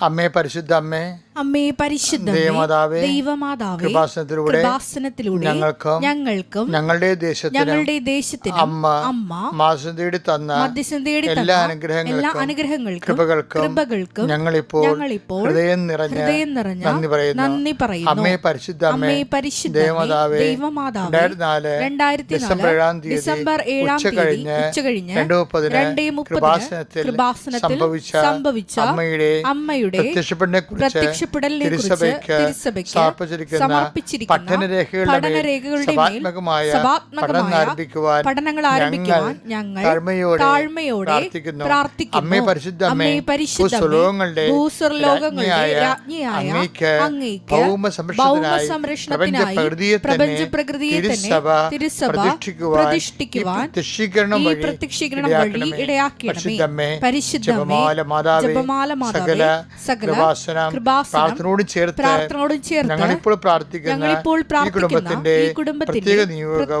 അമ്മേ പരിശുദ്ധ അമ്മേ അമ്മേ പരിശുദ്ധ ദൈവമാതാവേ, ദൈവമാതാവേ കൃപാസനത്തിലൂടെ കൃപാസനത്തിലൂടെ ഞങ്ങൾക്കും ഞങ്ങൾക്കും ഞങ്ങളുടെ ദേശത്തിനും ഞങ്ങളുടെ ദേശത്തിനും അമ്മ അമ്മ മാസം തേടി തന്ന മധ്യസ്ഥം തേടി എല്ലാ അനുഗ്രഹങ്ങൾക്കും എല്ലാ അനുഗ്രഹങ്ങൾക്കും കൃപകൾക്കും കൃപകൾക്കും കൃപകൾക്കും ഞങ്ങളിപ്പോൾ ഞങ്ങളിപ്പോൾ ഹൃദയം നിറഞ്ഞ ഹൃദയം നിറഞ്ഞ നന്ദി പറയുന്നു. നന്ദി പറയുന്നു. അമ്മേ പരിശുദ്ധ അമ്മേ പരിശുദ്ധ ദേവമാതാവേ ദൈവമാതാവേ രണ്ടായിരത്തി നാല് രണ്ടായിരത്തി ഡിസംബർ ഏഴാം തീയതി ഡിസംബർ ഏഴാം ഉച്ച തീയതി കഴിഞ്ഞ് ഉച്ച കഴിഞ്ഞ് രണ്ട് മുപ്പതിന് കൃപാസനത്തിൽ കൃപാസനത്തിൽ സംഭവിച്ച സംഭവിച്ച അമ്മയുടെ അമ്മയുടെ കുറിച്ച് പ്രത്യക്ഷപ്പെടലിനെ സമർപ്പിച്ചിരിക്കുന്ന പഠനരേഖകളുടെ പഠനങ്ങൾ ആരംഭിക്കുവാൻ ഞങ്ങൾ താഴ്മയോടെ പ്രാർത്ഥിക്കുന്നു. അമ്മേ പരിശുദ്ധ അമ്മേ പരിശുദ്ധ ഭൂസ്വർലോകങ്ങളുടെ രാജ്ഞിയായ ഭൗമ സംരക്ഷണത്തിനായി തന്നെ തിരുസഭ തിരുസഭ പ്രതിഷ്ഠിക്കുവാൻ ഈ പ്രത്യക്ഷീകരണം വഴി പ്രത്യക്ഷീകരണം പരിശുദ്ധമേ ജപമാല മാതാവേ, സകല പ്രാർത്ഥനയോട് ചേർത്ത് പ്രാർത്ഥനയോട് ചേർത്ത് ഞങ്ങളിപ്പോൾ പ്രാർത്ഥിക്കുന്ന ഞങ്ങളിപ്പോൾ ഈ പ്രാർത്ഥിക്കുന്ന കുടുംബത്തിന്റെ പ്രത്യേക നിയോഗം.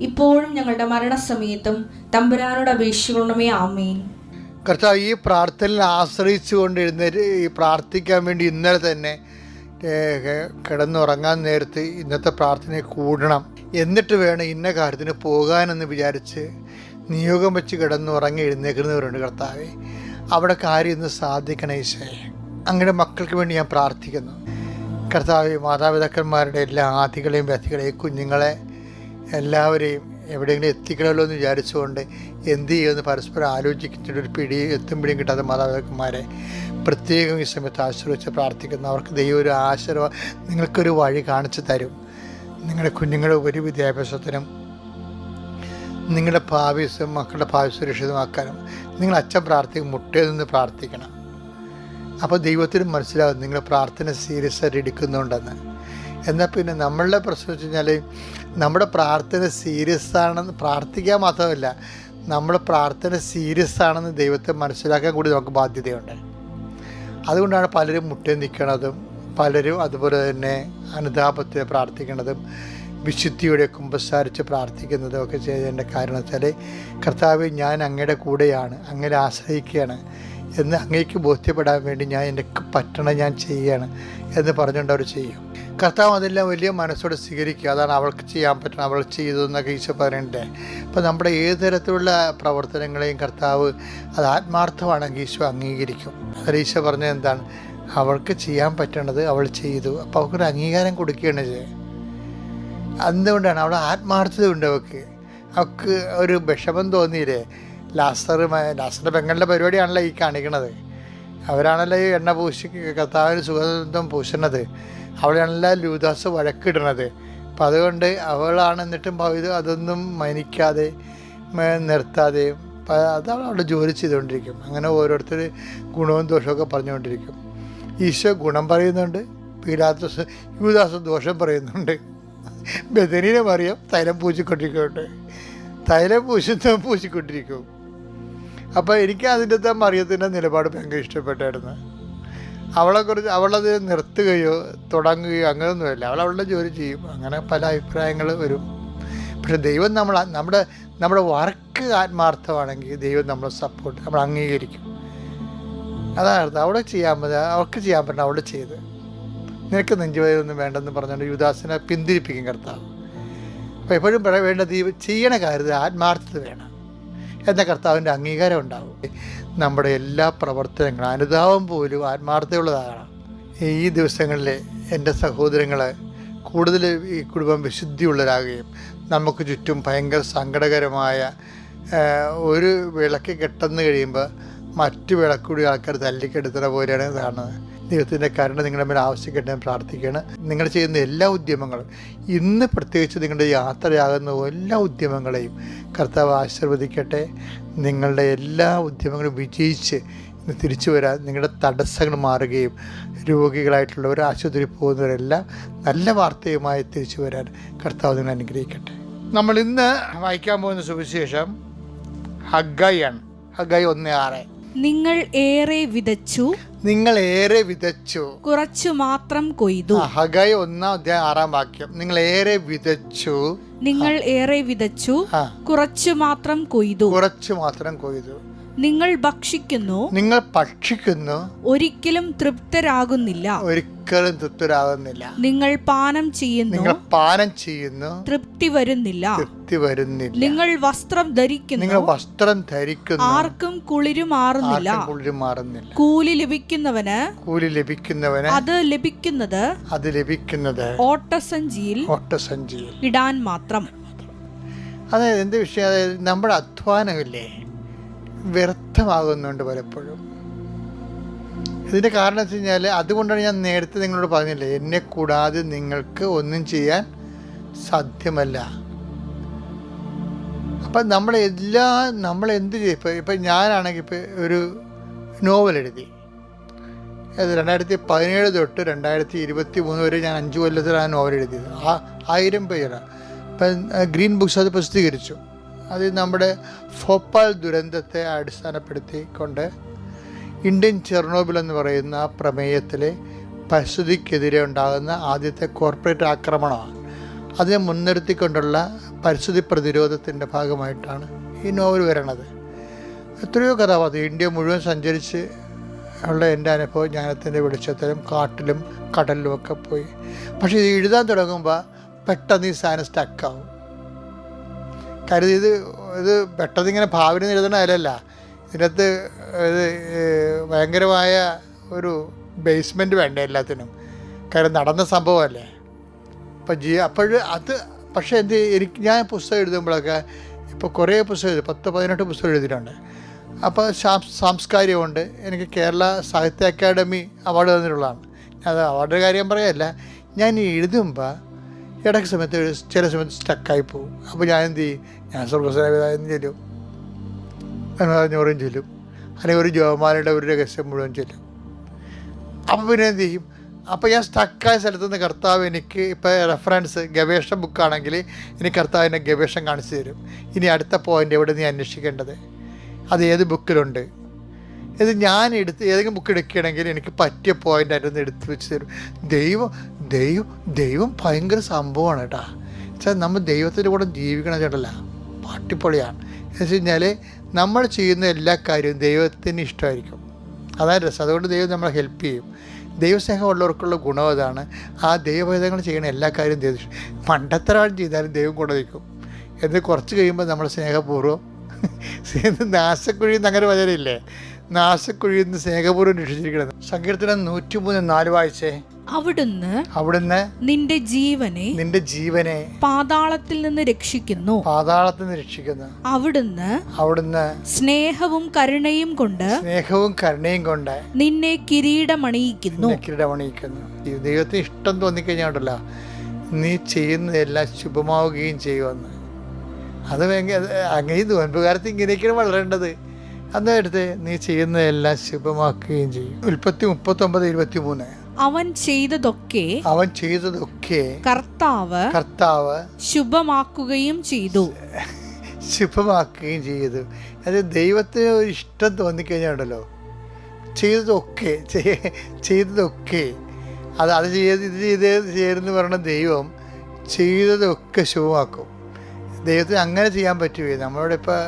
ഇപ്പോഴും ഞങ്ങളുടെ മരണസമയത്തും തമ്പുരാനോട് അപേക്ഷിക്കണമേ ആമേൻ. കർത്താവ് ഈ പ്രാർത്ഥനയിൽ ആശ്രയിച്ചുകൊണ്ട് എഴുന്നേറ്റ് ഈ പ്രാർത്ഥിക്കാൻ വേണ്ടി ഇന്നലെ തന്നെ കിടന്നുറങ്ങാൻ നേരത്ത് ഇന്നത്തെ പ്രാർത്ഥനയെ കൂടണം. എന്നിട്ട് വേണം ഇന്ന കാര്യത്തിന് പോകാനെന്ന് വിചാരിച്ച് നിയോഗം വെച്ച് കിടന്നുറങ്ങി എഴുന്നേക്കുന്നവരുണ്ട് കർത്താവെ. അവിടെ കാര്യം ഇന്ന് സാധിക്കണേ ഈശോയെ. അങ്ങനെ മക്കൾക്ക് വേണ്ടി ഞാൻ പ്രാർത്ഥിക്കുന്നു. കർത്താവ് മാതാപിതാക്കന്മാരുടെ എല്ലാ ആദികളെയും വ്യക്തികളെയും കുഞ്ഞുങ്ങളെ എല്ലാവരെയും എവിടെയെങ്കിലും എത്തിക്കണമല്ലോ എന്ന് വിചാരിച്ചുകൊണ്ട് എന്ത് ചെയ്യുമെന്ന് പരസ്പരം ആലോചിച്ചിട്ട് ഒരു പിടി എത്തും പിടിയും കിട്ടാത്ത മാതാപിതാക്കന്മാരെ പ്രത്യേകം ഈ സമയത്ത് ആശ്രയിച്ച് പ്രാർത്ഥിക്കുന്നു അവർക്ക് ദൈവം ഒരു ആശീർവാദം നിങ്ങൾക്കൊരു വഴി കാണിച്ചു തരും. നിങ്ങളുടെ കുഞ്ഞുങ്ങളുടെ ഒരു വിദ്യാഭ്യാസത്തിനും നിങ്ങളുടെ ഭാവി മക്കളുടെ ഭാവി സുരക്ഷിതമാക്കാനും നിങ്ങൾ അച്ഛൻ പ്രാർത്ഥിക്കും മുട്ടയിൽ നിന്ന് പ്രാർത്ഥിക്കണം. അപ്പോൾ ദൈവത്തിനും മനസ്സിലാവും നിങ്ങൾ പ്രാർത്ഥന സീരിയസ് ആയിട്ട് എടുക്കുന്നുണ്ടെന്ന്. എന്നാൽ പിന്നെ നമ്മളുടെ പ്രശ്നം വെച്ച് കഴിഞ്ഞാൽ നമ്മുടെ പ്രാർത്ഥന സീരിയസ് ആണെന്ന് പ്രാർത്ഥിക്കാൻ മാത്രമല്ല നമ്മൾ പ്രാർത്ഥന സീരിയസ് ആണെന്ന് ദൈവത്തെ മനസ്സിലാക്കാൻ കൂടി നമുക്ക് ബാധ്യതയുണ്ട്. അതുകൊണ്ടാണ് പലരും മുട്ടേ നിൽക്കണതും പലരും അതുപോലെ തന്നെ അനുതാപത്തെ പ്രാർത്ഥിക്കുന്നതും വിശുദ്ധിയുടെ കുമ്പസാരിച്ച് പ്രാർത്ഥിക്കുന്നതും ഒക്കെ ചെയ്തതിന്റെ കാരണം വെച്ചാൽ കർത്താവ് ഞാൻ അങ്ങയുടെ കൂടെയാണ് അങ്ങനെ ആശ്രയിക്കുകയാണ് എന്ന് അങ്ങേക്ക് ബോധ്യപ്പെടാൻ വേണ്ടി ഞാൻ എന്റെ പറ്റണ ഞാൻ ചെയ്യുകയാണ് എന്ന് പറഞ്ഞുകൊണ്ട് അവർ ചെയ്യും. കർത്താവ് അതെല്ലാം വലിയ മനസ്സോടെ സ്വീകരിക്കുക. അതാണ് അവൾക്ക് ചെയ്യാൻ പറ്റണം അവൾ ചെയ്തു എന്നൊക്കെ ഈശോ പറയണ്ടേ അപ്പോൾ നമ്മുടെ ഏത് തരത്തിലുള്ള പ്രവർത്തനങ്ങളെയും കർത്താവ് അത് ആത്മാർത്ഥമാണെങ്കിൽ ഈശോ അംഗീകരിക്കും. അതിൽ ഈശോ പറഞ്ഞത് എന്താണ്? അവൾക്ക് ചെയ്യാൻ പറ്റണത് അവൾ ചെയ്തു. അപ്പോൾ അവൾക്കൊരു അംഗീകാരം കൊടുക്കുകയാണ് ചെയ്യുക എന്തുകൊണ്ടാണ്? അവൾ ആത്മാർത്ഥത ഉണ്ട് അവൾക്ക്. അവൾക്ക് ഒരു വിഷമം തോന്നിയില്ലേ? ലാസ്റ്റർ ലാസ്റ്റർ പെങ്ങളുടെ പരിപാടിയാണല്ലോ ഈ കാണിക്കണത്. അവരാണല്ലോ ഈ എണ്ണ പൂശി കർത്താവിന് സുഗന്ധം പൂശുന്നത്. അവളാണല്ലോ ലൂദാസ് വഴക്കിടണത് അപ്പം അതുകൊണ്ട് അവളാണ് എന്നിട്ടും അതൊന്നും മനിക്കാതെ നിർത്താതെ അതാണ് അവിടെ ജോലി ചെയ്തുകൊണ്ടിരിക്കും. അങ്ങനെ ഓരോരുത്തർ ഗുണവും ദോഷമൊക്കെ പറഞ്ഞുകൊണ്ടിരിക്കും. ഈശോ ഗുണം പറയുന്നുണ്ട് പീലാത്തോസ് യൂദാസ് ദോഷം പറയുന്നുണ്ട്. ബദനീനെ മറിയം തൈലം പൂച്ചിക്കൊണ്ടിരിക്കുന്നുണ്ട് തൈലം പൂശുന്ന പൂശിക്കൊണ്ടിരിക്കും. അപ്പോൾ എനിക്ക് അതിന്റെ തന്നെ മറിയത്തിന്റെ നിലപാട് ഭയങ്കര ഇഷ്ടപ്പെട്ടായിരുന്നു. അവളെക്കുറിച്ച് അവളത് നിർത്തുകയോ തുടങ്ങുകയോ അങ്ങനെയൊന്നുമില്ല അവൾ അവളുടെ ജോലി ചെയ്യും. അങ്ങനെ പല അഭിപ്രായങ്ങൾ വരും. പക്ഷെ ദൈവം നമ്മൾ നമ്മുടെ നമ്മുടെ വർക്ക് ആത്മാർത്ഥമാണെങ്കിൽ ദൈവം നമ്മളെ സപ്പോർട്ട് നമ്മൾ അംഗീകരിക്കും. അതാണ് അവിടെ ചെയ്യാൻ പറ്റുക അവർക്ക് ചെയ്യാൻ പറ്റുന്ന അവിടെ ചെയ്ത്. നിനക്ക് നെഞ്ചുവേദനൊന്നും വേണ്ടെന്ന് പറഞ്ഞുകൊണ്ട് യുദാസിനെ പിന്തിരിപ്പിക്കും കർത്താവ്. അപ്പോൾ എപ്പോഴും വേണ്ടത് ചെയ്യണ കാര്യത്തിൽ ആത്മാർത്ഥത വേണം. എന്ന കർത്താവിന്റെ അംഗീകാരം ഉണ്ടാവും. നമ്മുടെ എല്ലാ പ്രവർത്തനങ്ങളും അനുതാപം പോലും ആത്മാർത്ഥതയുള്ളതാണ് ഈ ദിവസങ്ങളിൽ എന്റെ സഹോദരങ്ങൾ കൂടുതൽ ഈ കുടുംബം വിശുദ്ധിയുള്ളവരാകുകയും നമുക്ക് ചുറ്റും ഭയങ്കര സങ്കടകരമായ ഒരു വിളക്ക് കെട്ടെന്ന് കഴിയുമ്പോൾ മറ്റു വിളക്കൂടി ആൾക്കാർ തല്ലിക്കെടുത്തുന്ന പോലെയാണ് കാണുന്നത്. ദൈവത്തിന്റെ കരുണ നിങ്ങളുടെ മേൽ ആവശ്യപ്പെട്ട് ഞാൻ പ്രാർത്ഥിക്കുകയാണ്. നിങ്ങൾ ചെയ്യുന്ന എല്ലാ ഉദ്യമങ്ങളും ഇന്ന് പ്രത്യേകിച്ച് നിങ്ങളുടെ യാത്രയാകുന്ന എല്ലാ ഉദ്യമങ്ങളെയും കർത്താവ് ആശീർവദിക്കട്ടെ. നിങ്ങളുടെ എല്ലാ ഉദ്യമങ്ങളും വിജയിച്ച് തിരിച്ചു വരാൻ നിങ്ങളുടെ തടസ്സങ്ങൾ മാറുകയും രോഗികളായിട്ടുള്ളവർ ആശുപത്രി പോകുന്നവരെല്ലാം നല്ല വാർത്തയുമായി തിരിച്ചു വരാൻ കർത്താവ് നിങ്ങൾ അനുഗ്രഹിക്കട്ടെ. നമ്മൾ ഇന്ന് വായിക്കാൻ പോകുന്ന സുവിശേഷം ഹഗായിയാണ് ഹഗായി ഒന്ന് ആറ്. നിങ്ങൾ ഏറെ വിതച്ചു നിങ്ങൾ ഏറെ വിതച്ചു. കുറച്ചു മാത്രം കൊയ്തു. ഹഗായി ഒന്നാം അധ്യായം ആറാം വാക്യം. നിങ്ങൾ ഏറെ വിതച്ചു. നിങ്ങൾ ഏറെ വിതച്ചു കുറച്ചു മാത്രം കൊയ്തു. കുറച്ചു മാത്രം കൊയ്തു. നിങ്ങൾ ഭക്ഷിക്കുന്നു നിങ്ങൾ ഭക്ഷിക്കുന്നു ഒരിക്കലും തൃപ്തരാകുന്നില്ല. ഒരിക്കലും തൃപ്തരാകുന്നില്ല. നിങ്ങൾ പാനം ചെയ്യുന്നു നിങ്ങൾ പാനം ചെയ്യുന്നു തൃപ്തി വരുന്നില്ല. തൃപ്തി വരുന്നില്ല. നിങ്ങൾ വസ്ത്രം ധരിക്കുന്നു നിങ്ങൾ വസ്ത്രം ധരിക്കുന്നു ആർക്കും കുളിരുമാറുന്നില്ല ആർക്കും കുളിര് മാറുന്നില്ല. കൂലി ലഭിക്കുന്നവന് കൂലി ലഭിക്കുന്നവന് അത് ലഭിക്കുന്നത് അത് ലഭിക്കുന്നത് ഓട്ടസഞ്ചിയിൽ ഓട്ടസഞ്ചിയിൽ. ഇടാൻ മാത്രം. അതായത് എന്ത് വിഷയം? അതായത് നമ്മുടെ അധ്വാനമില്ലേ വ്യർത്ഥമാകുന്നുണ്ട് പലപ്പോഴും. ഇതിന്റെ കാരണം വെച്ച് കഴിഞ്ഞാൽ അതുകൊണ്ടാണ് ഞാൻ നേരത്തെ നിങ്ങളോട് പറഞ്ഞില്ലേ എന്നെ കൂടാതെ നിങ്ങൾക്ക് ഒന്നും ചെയ്യാൻ സാധ്യമല്ല. അപ്പം നമ്മൾ എല്ലാ നമ്മൾ എന്ത് ചെയ്യും? ഇപ്പം ഇപ്പം ഞാനാണെങ്കിൽ ഇപ്പം ഒരു നോവൽ എഴുതി. അത് രണ്ടായിരത്തി പതിനേഴ് തൊട്ട് രണ്ടായിരത്തി ഇരുപത്തി മൂന്ന് വരെ ഞാൻ അഞ്ച് കൊല്ലത്തിലാണ് നോവൽ എഴുതിയത്. ആ ആയിരം പേജാണ് ഇപ്പം ഗ്രീൻ ബുക്സ് അത് പ്രസിദ്ധീകരിച്ചു. അത് നമ്മുടെ ഭോപ്പാൽ ദുരന്തത്തെ അടിസ്ഥാനപ്പെടുത്തിക്കൊണ്ട് ഇന്ത്യൻ ചെർണോബിൽ എന്ന് പറയുന്ന പ്രമേയത്തിലെ പരിസ്ഥിതിക്കെതിരെ ഉണ്ടാകുന്ന ആദ്യത്തെ കോർപ്പറേറ്റ് ആക്രമണമാണ്. അതിനെ മുൻനിർത്തിക്കൊണ്ടുള്ള പരിസ്ഥിതി പ്രതിരോധത്തിന്റെ ഭാഗമായിട്ടാണ് ഈ നോവൽ വരണത്. എത്രയോ കഥാപാത്രം ഇന്ത്യ മുഴുവൻ സഞ്ചരിച്ച് ഉള്ള എന്റെ അനുഭവം ജ്ഞാനത്തിന്റെ വെളിച്ചത്തിലും കാട്ടിലും കടലിലും ഒക്കെ പോയി. പക്ഷേ ഇത് എഴുതാൻ തുടങ്ങുമ്പോൾ പെട്ടെന്ന് ഈ സാധനം സ്റ്റക്കാവും കാര്യം ഇത് ഇത് പെട്ടെന്ന് ഇങ്ങനെ ഭാവിന് എഴുതണ അതിലല്ല ഇതിനകത്ത് ഇത് ഭയങ്കരമായ ഒരു ബേസ്മെന്റ് വേണ്ട എല്ലാത്തിനും. കാര്യം നടന്ന സംഭവമല്ലേ? അപ്പം ജി അപ്പോൾ അത് പക്ഷേ എന്ത് എനിക്ക് ഞാൻ പുസ്തകം എഴുതുമ്പോഴൊക്കെ ഇപ്പോൾ കുറേ പുസ്തകം എഴുതി പത്ത് പതിനെട്ട് പുസ്തകം എഴുതിയിട്ടുണ്ട്. അപ്പോൾ സാംസ് സാംസ്കാരികമുണ്ട്. എനിക്ക് കേരള സാഹിത്യ അക്കാദമി അവാർഡ് തന്നിട്ടുള്ളതാണ്. അത് അവാർഡിന്റെ കാര്യം പറയല്ല. ഞാൻ എഴുതുമ്പോൾ ഇടയ്ക്ക് സമയത്ത് ചില സമയത്ത് സ്റ്റക്കായി പോകും. അപ്പോൾ ഞാൻ എന്ത് ചെയ്യും? ഞാൻ സ്വർഗസ്വരാവിതായം ചെല്ലും? അഞ്ഞൂറും ചെല്ലും. അല്ലെങ്കിൽ ഒരു ജോമാലയുടെ ഒരു രഹസ്യം മുഴുവൻ ചെല്ലും. അപ്പോൾ പിന്നെ എന്ത് ചെയ്യും? അപ്പോൾ ഞാൻ സ്റ്റക്കായ സ്ഥലത്ത് നിന്ന് കർത്താവ് എനിക്ക് ഇപ്പോൾ റെഫറൻസ് ഗവേഷണ ബുക്കാണെങ്കിൽ എനിക്ക് എന്നെ ഗവേഷണം കാണിച്ചു തരും. ഇനി അടുത്ത പോയിന്റ് എവിടെ നീ അന്വേഷിക്കേണ്ടത്? അത് ഏത് ബുക്കിലുണ്ട് ഇത് ഞാൻ എടുത്ത് ഏതെങ്കിലും ബുക്ക് എടുക്കുകയാണെങ്കിൽ എനിക്ക് പറ്റിയ പോയിന്റ് അതിൽ നിന്ന് എടുത്ത് വെച്ച് തരും. ദൈവം ദൈവം ദൈവം ഭയങ്കര സംഭവമാണ് കേട്ടോ. വെച്ചാൽ നമ്മൾ ദൈവത്തിന്റെ കൂടെ ജീവിക്കണം ചേട്ടല്ല പാട്ടിപ്പൊളിയാണ് എന്ന് വെച്ച് കഴിഞ്ഞാൽ നമ്മൾ ചെയ്യുന്ന എല്ലാ കാര്യവും ദൈവത്തിന് ഇഷ്ടമായിരിക്കും. അതാണ് രസം. അതുകൊണ്ട് ദൈവം നമ്മളെ ഹെൽപ്പ് ചെയ്യും. ദൈവസ്നേഹമുള്ളവർക്കുള്ള ഗുണം അതാണ്. ആ ദൈവഭേദങ്ങൾ ചെയ്യുന്ന എല്ലാ കാര്യവും ദൈവം. മണ്ടത്തരം ചെയ്താലും ദൈവം കൂടെ നിൽക്കും. എന്ന് കുറച്ച് കഴിയുമ്പോൾ നമ്മൾ സ്നേഹപൂർവം നാശക്കുഴിയിൽ നിന്ന് അങ്ങനെ വചനമില്ലേ നാശക്കുഴിയിൽ നിന്ന് സ്നേഹപൂർവം രക്ഷിച്ചിരിക്കുന്നത് സങ്കീർത്തനം നൂറ്റിമൂന്ന് നാല് വായിച്ചേ. അവിടുന്ന് അവിടുന്ന് നിന്റെ ജീവനെ നിന്റെ ജീവനെ പാതാളത്തിൽ നിന്ന് രക്ഷിക്കുന്നു. പാതാളത്തിൽ നിന്ന് രക്ഷിക്കുന്നു. അവിടുന്ന് അവിടുന്ന് സ്നേഹവും കരുണയും കൊണ്ട് സ്നേഹവും കരുണയും കൊണ്ട് നിന്നെ കിരീടമണിയിക്കുന്നു. കിരീടമണിയിക്കുന്നു. ദൈവത്തെ ദൈവത്തിന് ഇഷ്ടം തോന്നിക്കഴിഞ്ഞാണ്ടല്ലോ നീ ചെയ്യുന്നതെല്ലാം ശുഭമാവുകയും ചെയ്യുമെന്ന്. അത് ഭയങ്കര അങ്ങനെ ഈ നോൻപുകാലത്ത് ഇങ്ങനെയൊക്കെയാണ് വളരേണ്ടത്. അന്ന് എടുത്ത് നീ ചെയ്യുന്നതെല്ലാം ശുഭമാക്കുകയും ചെയ്യും. ഉൽപ്പത്തി മുപ്പത്തൊമ്പത് ഇരുപത്തി മൂന്ന് അവൻ ചെയ്തതൊക്കെ അവൻ ചെയ്തതൊക്കെ കർത്താവ് കർത്താവ് ശുഭമാക്കുകയും ചെയ്തു. ശുഭമാക്കുകയും ചെയ്തു. അത് ദൈവത്തിന് ഒരു ഇഷ്ടം തോന്നിക്കഴിഞ്ഞാണ്ടല്ലോ ചെയ്തതൊക്കെ ചെയ്തതൊക്കെ. അത് അത് ചെയ്ത് ഇത് ചെയ്ത് ചെയ്തെന്ന് പറയുന്ന ദൈവം ചെയ്തതൊക്കെ ശുഭമാക്കും. ദൈവത്തിന് അങ്ങനെ ചെയ്യാൻ പറ്റുമേ നമ്മളോട് ഇപ്പോൾ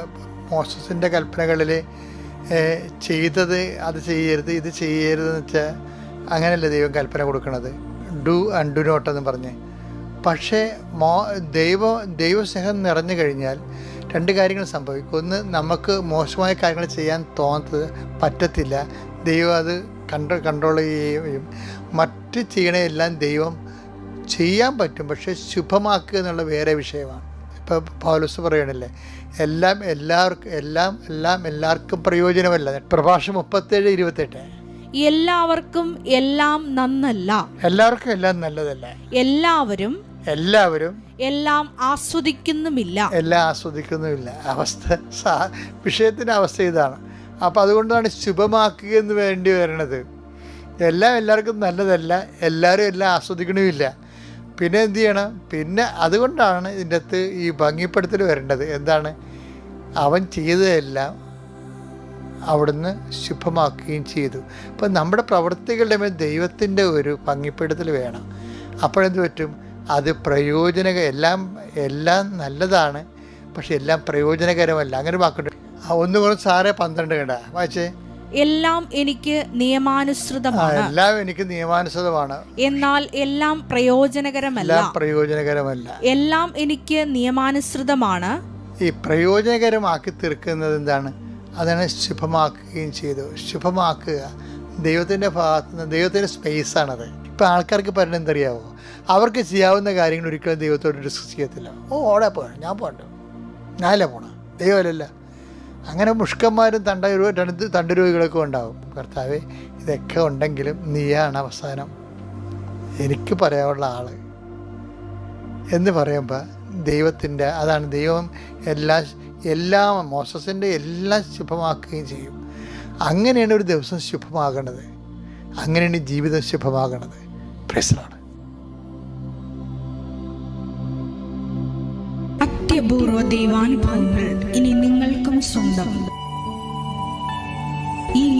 മോസസിന്റെ കൽപ്പനകളിൽ ചെയ്തത് അത് ചെയ്യരുത് ഇത് ചെയ്യരുതെന്ന് വെച്ചാൽ അങ്ങനെയല്ലേ ദൈവം കൽപ്പന കൊടുക്കുന്നത് ഡു ആൻഡ് ഡു നോട്ട് എന്ന് പറഞ്ഞ്. പക്ഷേ മോ ദൈവ ദൈവസ്നേഹം നിറഞ്ഞു കഴിഞ്ഞാൽ രണ്ട് കാര്യങ്ങൾ സംഭവിക്കും. ഒന്ന് നമുക്ക് മോശമായ കാര്യങ്ങൾ ചെയ്യാൻ തോന്നത്തത് പറ്റത്തില്ല. ദൈവം അത് കണ്ട കൺട്രോൾ ചെയ്യുകയും മറ്റ് ചെയ്യണയെല്ലാം ദൈവം ചെയ്യാൻ പറ്റും. പക്ഷേ ശുഭമാക്കുക എന്നുള്ള വേറെ വിഷയമാണ്. ഇപ്പോൾ പൗലോസ് പറയണല്ലേ എല്ലാം എല്ലാവർക്കും എല്ലാം എല്ലാം എല്ലാവർക്കും പ്രയോജനമല്ല. പ്രഭാഷണം മുപ്പത്തേഴ് ഇരുപത്തെട്ട്. എല്ലാവർക്കും എല്ലാം നന്നല്ല. എല്ലാവർക്കും എല്ലാം നല്ലതല്ല. എല്ലാവരും എല്ലാവരും എല്ലാം ആസ്വദിക്കുന്നുമില്ല. എല്ലാം ആസ്വദിക്കുന്നുമില്ല. അവസ്ഥ വിഷയത്തിന്റെ വിഷയത്തിന്റെ അവസ്ഥ ഇതാണ്. അപ്പോൾ അതുകൊണ്ടാണ് ശുഭമാക്കുക എന്ന് വേണ്ടി വരണത്. എല്ലാം എല്ലാവർക്കും നല്ലതല്ല. എല്ലാവരും എല്ലാം ആസ്വദിക്കണമില്ല. പിന്നെ എന്ത് ചെയ്യണം? പിന്നെ അതുകൊണ്ടാണ് ഇതിന്റെ അകത്ത് ഈ ഭംഗിപ്പെടുത്തൽ വരേണ്ടത്. എന്താണ്? അവൻ ചെയ്തതെല്ലാം അവിടുന്ന് ശുഭമാക്കുകയും ചെയ്തു. അപ്പം നമ്മുടെ പ്രവർത്തികളുടെ മേൽ ദൈവത്തിന്റെ ഒരു ഭംഗിപ്പെടുത്തൽ വേണം. അപ്പോഴെന്ത് പറ്റും? അത് പ്രയോജനക എല്ലാം എല്ലാം നല്ലതാണ്. പക്ഷെ എല്ലാം പ്രയോജനകരമല്ല. അങ്ങനെ വാക്കുണ്ട്. ഒന്ന് കുറച്ച് സാറേ പന്ത്രണ്ട് കണ്ട വായിച്ചേ. എല്ലാം എനിക്ക് നിയമാനുസൃതമാണ്. എല്ലാം എനിക്ക് നിയമാനുസൃതമാണ്. എന്നാൽ എല്ലാം പ്രയോജനകരമല്ല. പ്രയോജനകരമല്ല. എല്ലാം എനിക്ക് നിയമാനുസൃതമാണ്. ഈ പ്രയോജനകരമാക്കി തീർക്കുന്നത് എന്താണ്? അതാണ് ശുഭമാക്കുകയും ചെയ്തു. ശുഭമാക്കുക ദൈവത്തിന്റെ ഭാഗത്ത് നിന്ന് ദൈവത്തിന്റെ സ്പേസാണത് ഇപ്പം ആൾക്കാർക്ക് പറയുന്നത് എന്തറിയാവോ? അവർക്ക് ചെയ്യാവുന്ന കാര്യങ്ങൾ ഒരിക്കലും ദൈവത്തോട് ഡിസ്കസ് ചെയ്യത്തില്ല. ഓ ഓടെ പോകണം ഞാൻ പോകണ്ട. ഞാനല്ലേ പോണം? ദൈവമല്ലല്ല. അങ്ങനെ മുഷ്കന്മാരും തണ്ട രണ്ട് തണ്ടുരോഗികളൊക്കെ ഉണ്ടാവും. കർത്താവ് ഇതൊക്കെ ഉണ്ടെങ്കിലും നീയാണ് അവസാനം. എനിക്ക് പറയാനുള്ള ആൾ എന്ന് പറയുമ്പോൾ ദൈവത്തിന്റെ അതാണ് ദൈവം എല്ലാ എല്ലാം മോസസിന്റെ എല്ലാം ശുഭമാക്കുകയും ചെയ്യും. അങ്ങനെയാണ് ഒരു ദിവസം ശുഭമാകണത്. അങ്ങനെയാണ് ജീവിതം ശുഭമാകണത്. പ്രശ്നമാണ് അത്യപൂർവ ദൈവാനുഭവങ്ങൾ ഇനി നിങ്ങൾക്കും സ്വന്തം. ഈ